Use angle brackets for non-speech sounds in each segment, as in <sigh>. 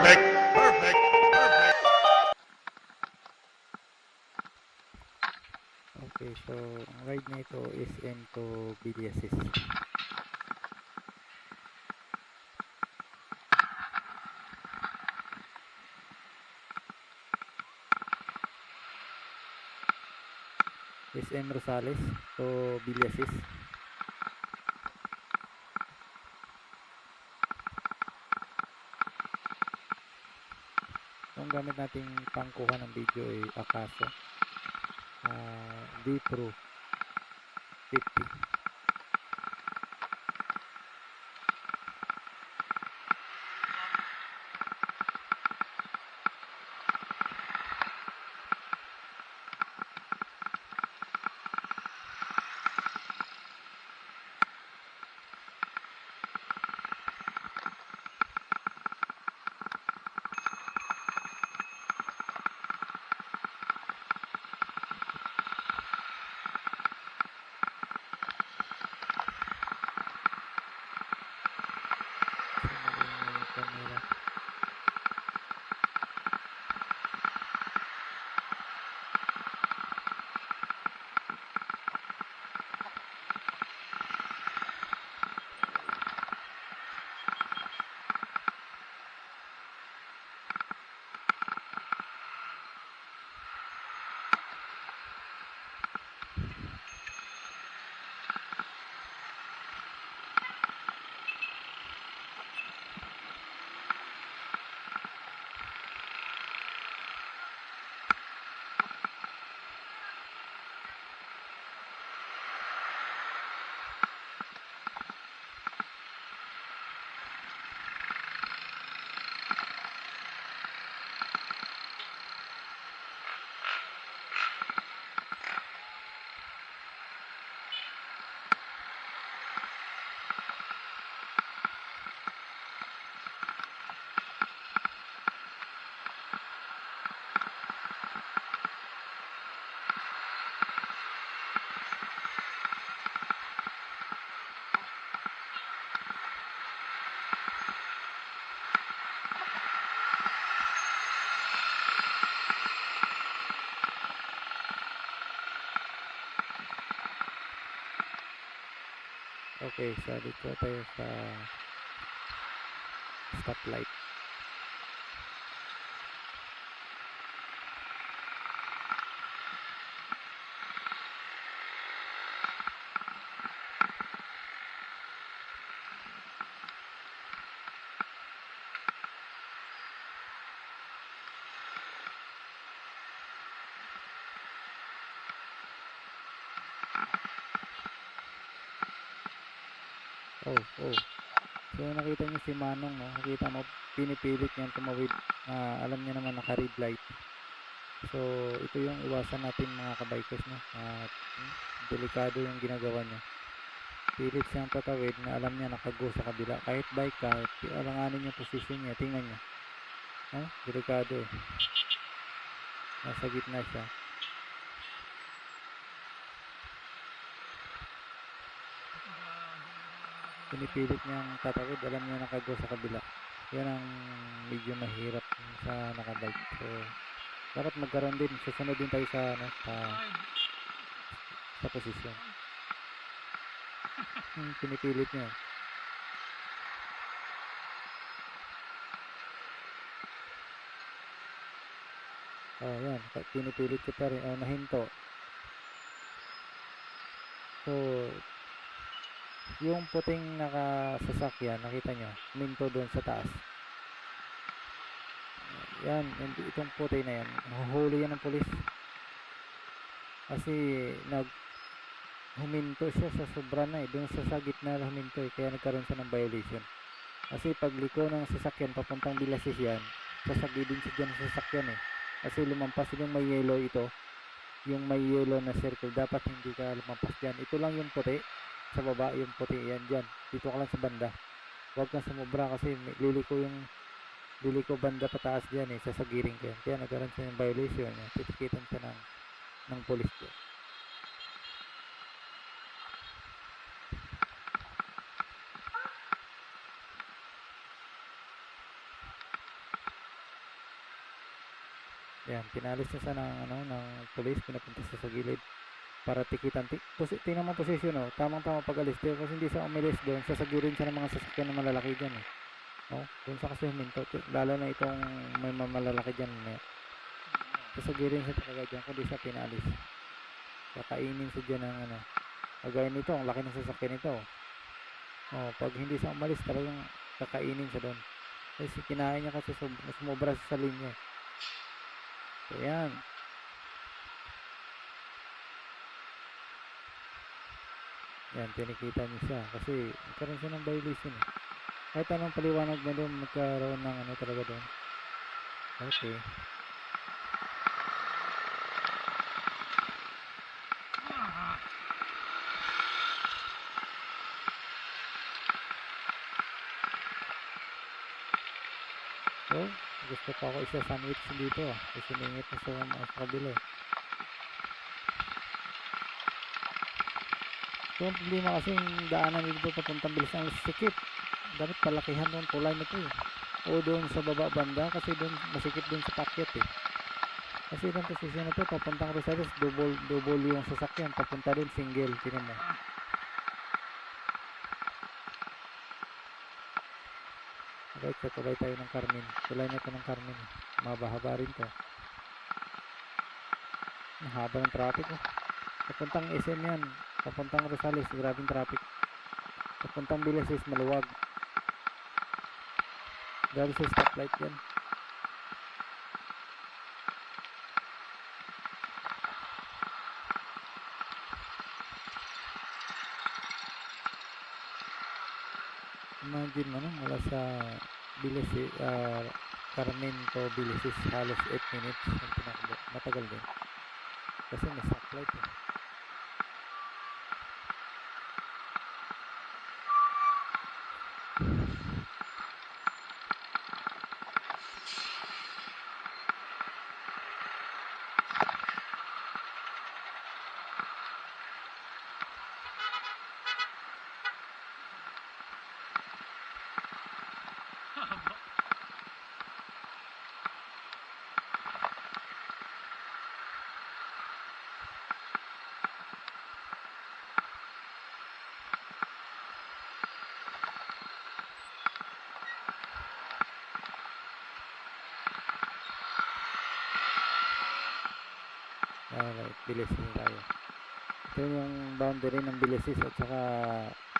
Perfect. Perfect. Perfect. Okay, so ang ride na ito is into Biliasis. SM Rosales to Biliasis. Kung gamit nating pangkuha ng video ay Akaso uh, V Pro 50 Okay, so dito tayo sa stoplight. Oh, oh. So nakita niyo si Manong, no? Nakita mo pinipilit niyang tumawid. Ah, alam niya naman naka red light. So ito yung iwasan natin mga kabikers, no? At hmm, delikado yung ginagawa niya. Pilit siyang tatawid na alam niya nakago sa kabila. Kahit bike ka, alanganin yung position niya. Tingnan niyo. No? Delikado eh. Nasa gitna siya. Pinipilit niyang tatawid. Alam niya nakago sa kabila. Yan ang medyo mahirap sa nakabike. So dapat magkaroon din. Susunod din tayo sa ano sa sa posisyon. <laughs> Hmm, pinipilit niya. Oh yan. Pinipilit ko pa rin. Oh nahinto. So yung puting nakasasakyan, nakita nyo, minto doon sa taas. Yan, itong puti na yan. Nahuhuli yan ng polis. Kasi nag huminto siya sa sobra na eh. Doon sa, sa gitna na huminto eh. Kaya nagkaroon siya ng violation. Kasi pagliko ng sasakyan, papuntang bilasis yan, sasagidin siya dyan sa sasakyan eh. Kasi lumampas yung may yellow ito, yung may yellow na circle, dapat hindi ka lumampas dyan. Ito lang yung puti, sa baba yung puti. Yan dyan. Dito ka lang sa banda. Huwag kang sumubra kasi liliko yung liliko banda pataas dyan eh. Sasagiring ka yan. Kaya nagkaroon siya ng violation eh. titikitan siya ng ng police dyan. Yan, pinalis na siya ng, ano, ng pulis, pinapunta sa gilid para tikitan. Tingnan mo posisyon, oh. Tamang-tama pag-alis. Pero kasi hindi siya umilis doon, sasagirin siya ng mga sasakyan na malalaki dyan, eh. No? Doon sa kasi huminto. Lalo na itong may malalaki dyan. May, sasagirin siya talaga dyan kung di siya pinalis. Kakainin siya dyan ng ano. Kagaya nito, ang laki ng sasakyan nito. Oh, pag hindi siya umalis, talagang kakainin siya doon. Kasi kinain niya kasi sum- sumobra siya sa linya. So, yan. Yan, tinikita niya siya. Kasi nagkaroon siya ng violation eh. Kahit anong paliwanag mo doon, magkaroon ng ano talaga doon. Okay. So, gusto pa ako isa sandwich dito ah. Kasi ningit na sa, sa kabila eh. Ang problema kasi yung daanan dito papuntang bilis ang sikip. Dapat palakihan doon tulay nito eh. O doon sa baba banda kasi doon masikip doon sa pakyat eh. Kasi itong posisyon na to papuntang Rosales double double yung sasakyan papunta doon single tingnan mo. Right, so tulay tayo ng Carmen. Tulay na to ng Carmen. eh. Mabahaba rin to. Ang haba ng traffic oh. Papuntang SM yan. Papuntang Rosales, grabing traffic. Papuntang Bilasis, maluwag. Dahil sa stoplight yan. Imagine mo no, mula sa Bilasis, ah, Carmen to Bilasis, halos 8 minutes ang tinakbo. Matagal din. Kasi may stoplight eh. Alright, Bilesis tayo. Ito yung boundary ng Bilesis at saka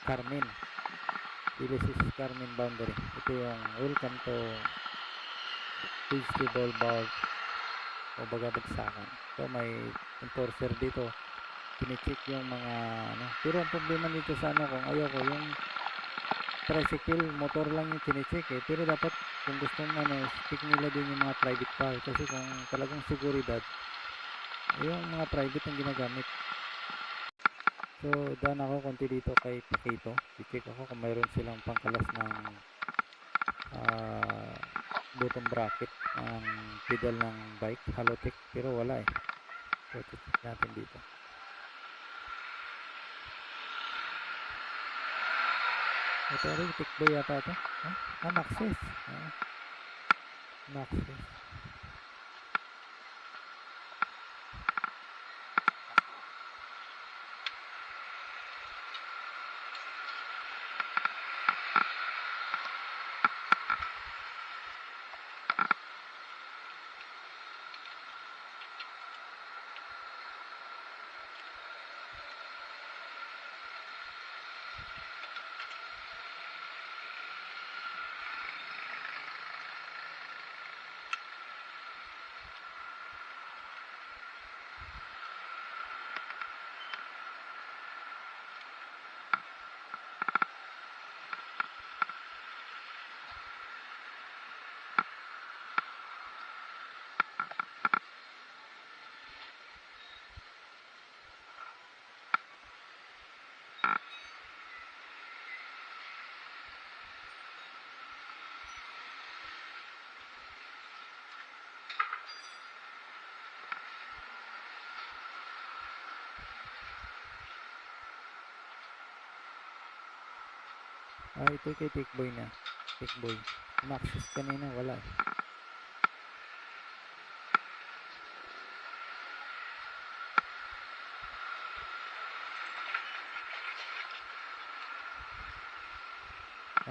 Carmen. Bilesis Carmen boundary. Ito yung welcome to vegetable bar o baga bagsakan. So may enforcer dito. Kinicheck yung mga ano. Pero ang problema dito sa ano kung ayoko yung tricycle, motor lang yung kinicheck eh. Pero dapat kung gusto mo ano, check nila din yung mga private car. Kasi kung talagang seguridad, yung mga private ang ginagamit. So, daan ako konti dito kay Pakito. I-check ako kung mayroon silang pangkalas ng ah button bracket ng pedal ng bike, Halotech, pero wala eh. So, check natin dito. Ito rin, tikbo yata ito. Ah, ah Maxis. Ah, Maxis. Ah, ito kay Tickboy na. Tickboy. Maxis kanina, wala eh.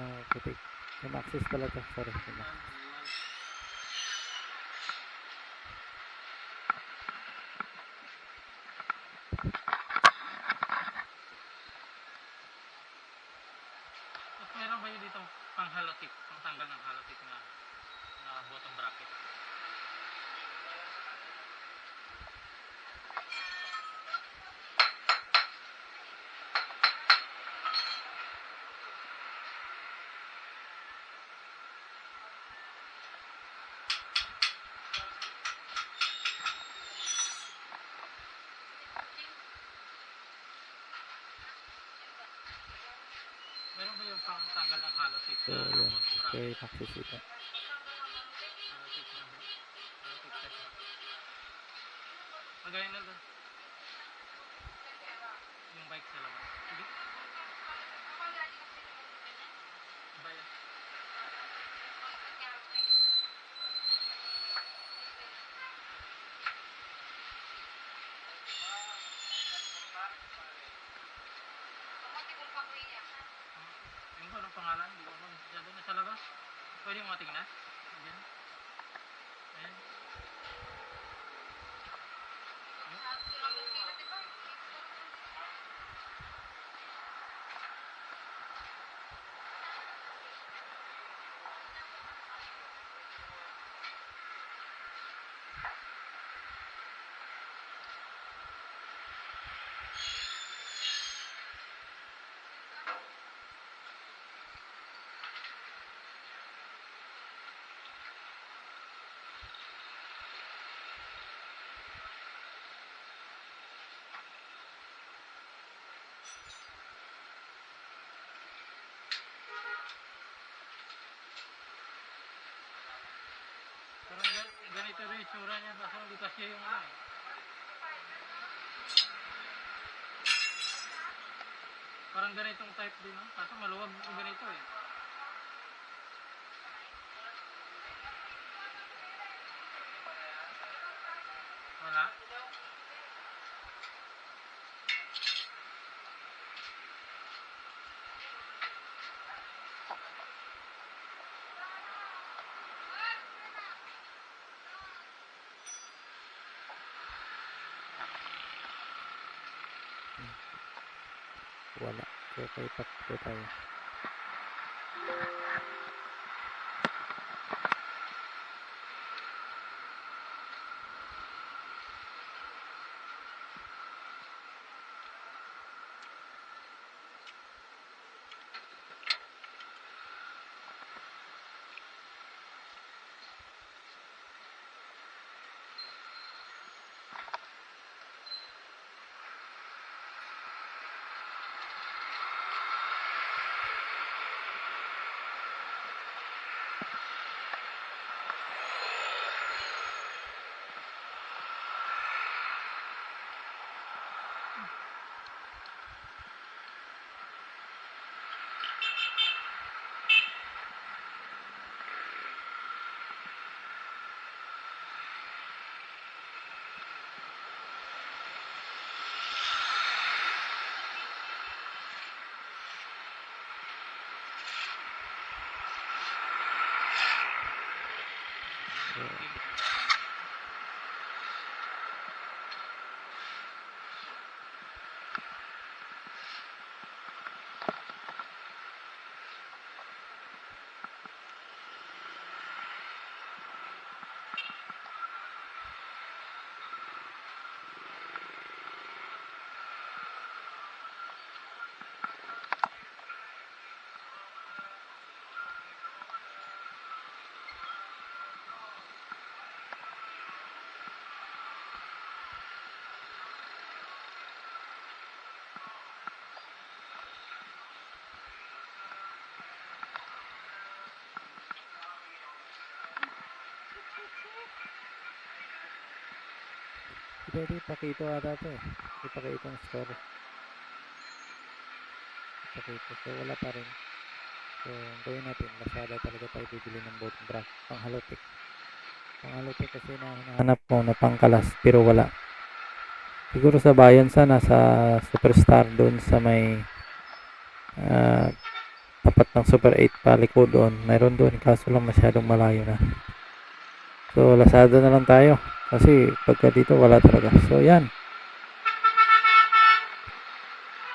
Ah, uh, putik. Yung Maxis pala to. Sorry. Yung Maxis. Ng halotik So, na yun. bottom bracket? Kay Maxis ito. Halotik na ba? Halotik set na. Magaya na doon. Yung bike sa labas. Sige. Bayan. Yung ba, anong pangalan? Hindi ko alam. Diyan doon na sa labas. Pwede mo matingnan? Diyan. Ayan. Parang rin yung itsura niya. Kaso hindi kasi yung ano eh. Parang ganitong type din, no? Kaso maluwag yung ganito eh. Wala? Wala. So, kay Pak po tayo. Pwede ipakito ata to eh. Ipakito ang store. Ipakito. So, wala pa rin. So, gawin natin, Lazada talaga tayo bibili ng boat bra. Pang halotik. Pang halotik kasi na hinahanap ko na pangkalas, pero wala. Siguro sa bayan sana, sa Superstar doon sa may ah, tapat ng Super 8 paliko doon. Mayroon doon, kaso lang masyadong malayo na. So, Lazada na lang tayo. Kasi pagka dito, wala talaga. So, yan.